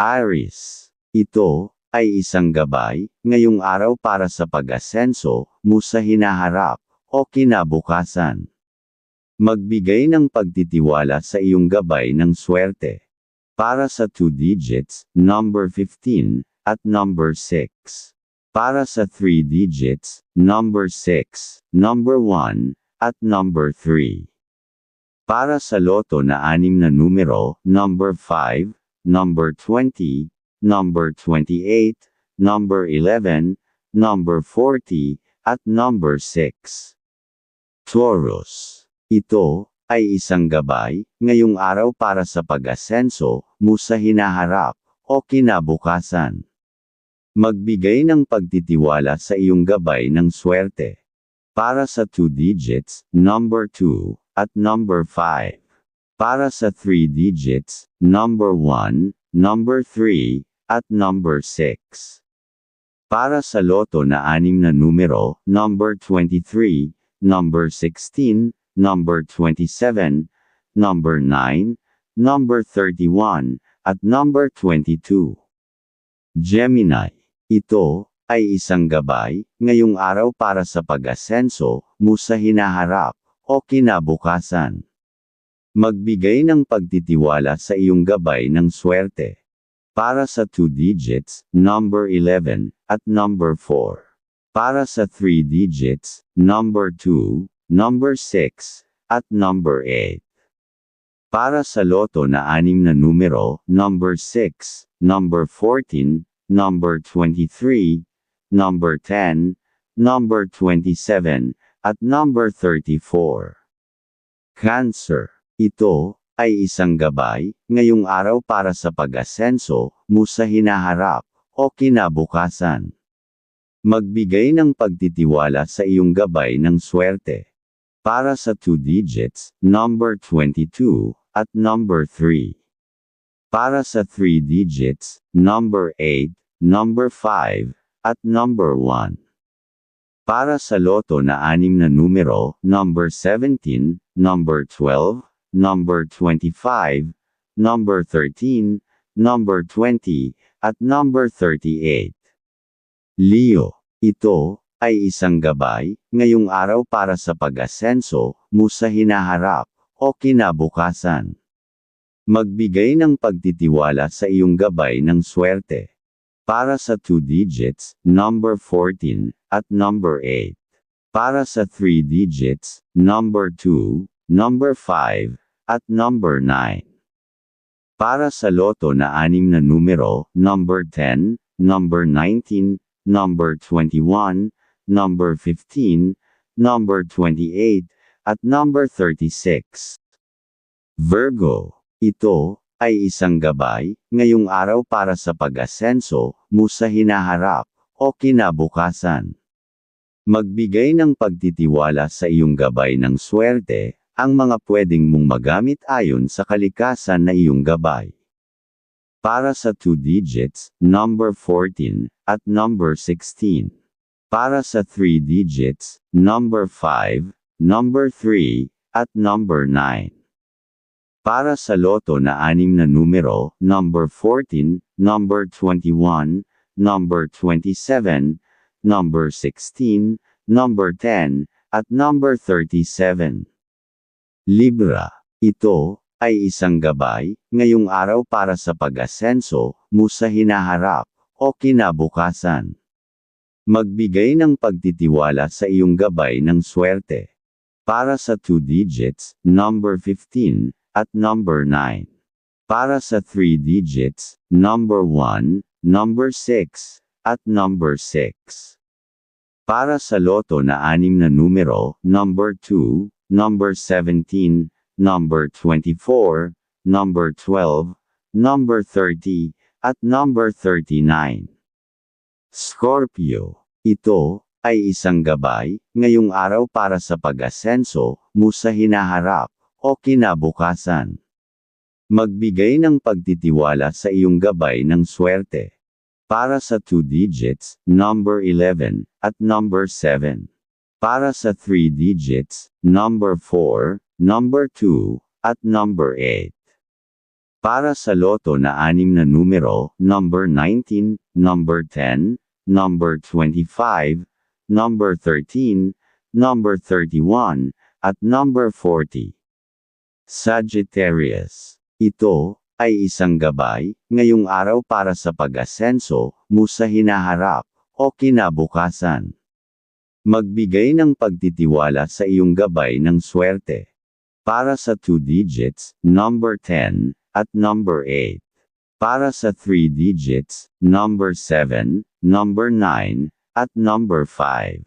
Aris. Ito, ay isang gabay, ngayong araw para sa pag-asenso, mo sa hinaharap, o kinabukasan. Magbigay ng pagtitiwala sa iyong gabay ng swerte. Para sa 2 digits, number 15, at number 6. Para sa 3 digits, number 6, number 1, at number 3. Para sa loto na anim na numero, number 5, number 20, number 28, number 11, number 40, at number 6. Taurus. Ito, ay isang gabay, ngayong araw para sa pag-asenso, mo sa hinaharap, o kinabukasan. Magbigay ng pagtitiwala sa iyong gabay ng swerte. Para sa 2 digits, number 2, at number 5. Para sa 3 digits, number 1, number 3, at number 6. Para sa loto na anim na numero, number 23, number 16, number 27, number 9, number 31, at number 22. Gemini. Ito, ay isang gabay, ngayong araw para sa pag-asenso, mo sa hinaharap, o kinabukasan. Magbigay ng pagtitiwala sa iyong gabay ng swerte. Para sa 2 digits, number 11, at number 4. Para sa 3 digits, number 2, number 6, at number 8. Para sa loto na anim na numero, number 6, number 14, number 23, number 10, number 27, at number 34. Cancer. Ito, ay isang gabay, ngayong araw para sa pag-asenso, mo sa hinaharap, o kinabukasan. Magbigay ng pagtitiwala sa iyong gabay ng swerte. Para sa 2 digits, number 22, at number 3. Para sa 3 digits, number 8, number 5, at number 1. Para sa loto na anim na numero, number 17, number 12, number 25, number 13, number 20, at number 38. Leo, ito, ay isang gabay, ngayong araw para sa pag-asenso, mo sa hinaharap, o kinabukasan. Magbigay ng pagtitiwala sa iyong gabay ng swerte. Para sa 2 digits, number 14, at number 8. Para sa 3 digits, number 2, number 5, at number 9. Para sa loto na anim na numero, number 10, number 19, number 21, number 15, number 28, at number 36. Virgo, ito, ay isang gabay, ngayong araw para sa pag-asenso, mo sa hinaharap, o kinabukasan. Magbigay ng pagtitiwala sa iyong gabay ng swerte, ang mga pwedeng mong magamit ayon sa kalikasan na iyong gabay. Para sa 2 digits, number 14, at number 16. Para sa 3 digits, number 5, number 3, at number 9. Para sa loto na anim na numero, number 14, number 21, number 27, number 16, number 10, at number 37. Libra. Ito, ay isang gabay, ngayong araw para sa pag-asenso, mo sa hinaharap, o kinabukasan. Magbigay ng pagtitiwala sa iyong gabay ng swerte. Para sa 2 digits, number 15, at number 9. Para sa 3 digits, number 1, number 6, at number 6. Para sa loto na anim na numero, number 2, number 17, number 24, number 12, number 30, at number 39. Scorpio. Ito, ay isang gabay, ngayong araw para sa pag-asenso, mo sa hinaharap, o kinabukasan. Magbigay ng pagtitiwala sa iyong gabay ng swerte. Para sa 2 digits, number 11, at number 7. Para sa 3 digits, number 4, number 2, at number 8. Para sa loto na anim na numero, number 19, number 10, number 25, number 13, number 31, at number 40. Sagittarius. Ito, ay isang gabay, ngayong araw para sa pag-asenso, mo sa hinaharap, o kinabukasan. Magbigay ng pagtitiwala sa iyong gabay ng swerte. Para sa 2 digits, number 10, at number 8. Para sa 3 digits, number 7, number 9, at number 5.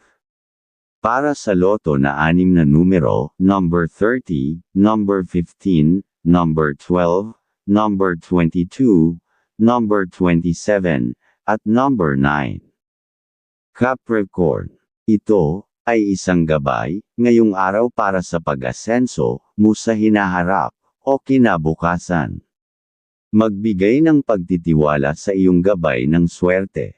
Para sa loto na anim na numero, number 30, number 15, number 12, number 22, number 27, at number 9. Capricorn. Ito, ay isang gabay, ngayong araw para sa pag-asenso, mo sa hinaharap, o kinabukasan. Magbigay ng pagtitiwala sa iyong gabay ng swerte.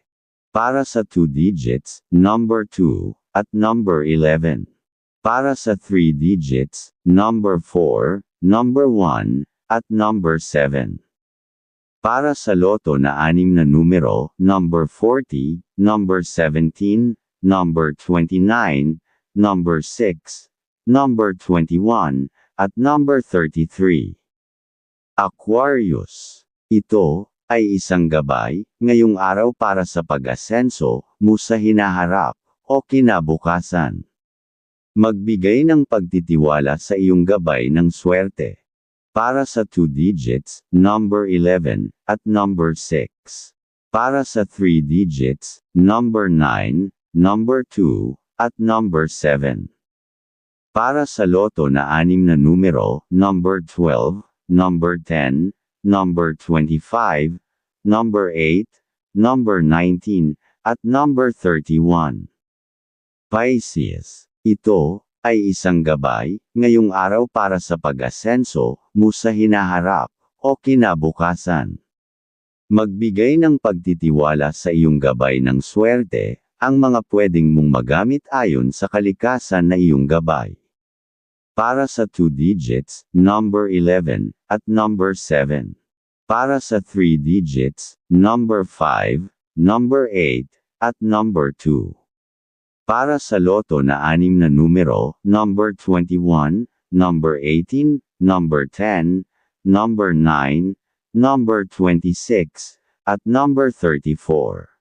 Para sa 2 digits, number 2, at number 11. Para sa 3 digits, number 4, number 1, at number 7. Para sa loto na anim na numero, number 40, number 17, number 29, number 6, number 21, at number 33. Aquarius. Ito, ay isang gabay, ngayong araw para sa pag-asenso, mo sa hinaharap, o kinabukasan. Magbigay ng pagtitiwala sa iyong gabay ng swerte. Para sa 2 digits, number 11, at number 6. Para sa 3 digits, number 9, number 2, at number 7. Para sa loto na anim na numero, number 12, number 10, number 25, number 8, number 19, at number 31. Pisces. Ito, ay isang gabay, ngayong araw para sa pag-asenso, mo sa hinaharap, o kinabukasan. Magbigay ng pagtitiwala sa iyong gabay ng swerte, ang mga pwedeng mong magamit ayon sa kalikasan na iyong gabay. Para sa 2 digits, number 11, at number 7. Para sa 3 digits, number 5, number 8, at number 2. Para sa loto na anim na numero, number 21, number 18, number 10, number 9, number 26, at number 34.